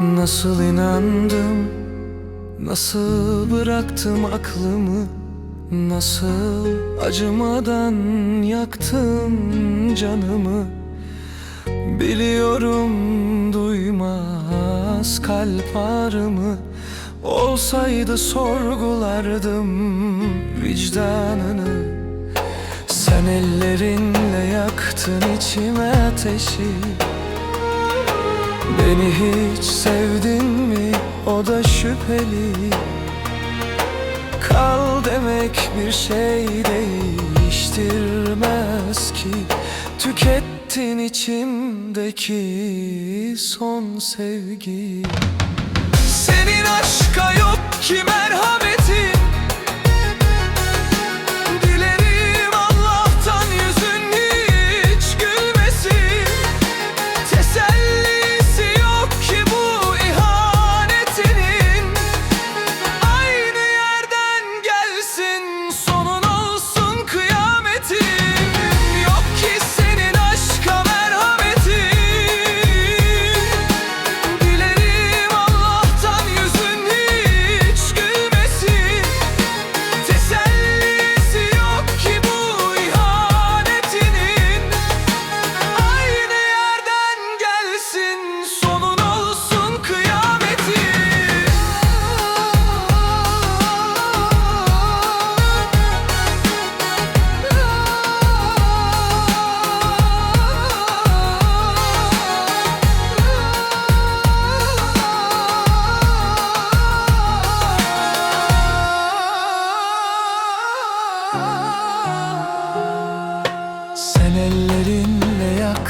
Nasıl inandım, nasıl bıraktım aklımı Nasıl acımadan yaktım canımı? Biliyorum duymaz kalp ağrımı Olsaydı sorgulardım vicdanını. Sen ellerinle yaktın içime ateşi. Beni hiç sevdin mi? O da şüpheli. Kal demek bir şey değiştirmez ki. Tükettin içimdeki son sevgi. Senin aşka yok ki merhametin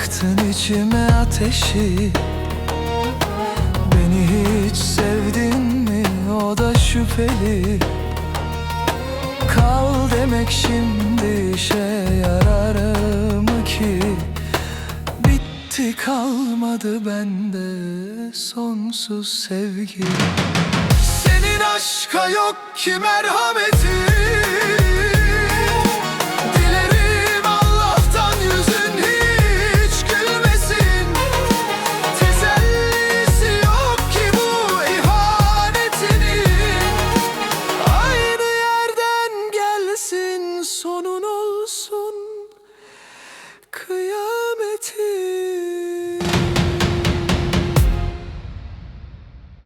yaktın içime ateşi. Beni hiç sevdin mi? O da şüpheli. Kal demek şimdi işe yarar mı ki? Bitti kalmadı bende sonsuz sevgi. Senin aşka yok ki merhametin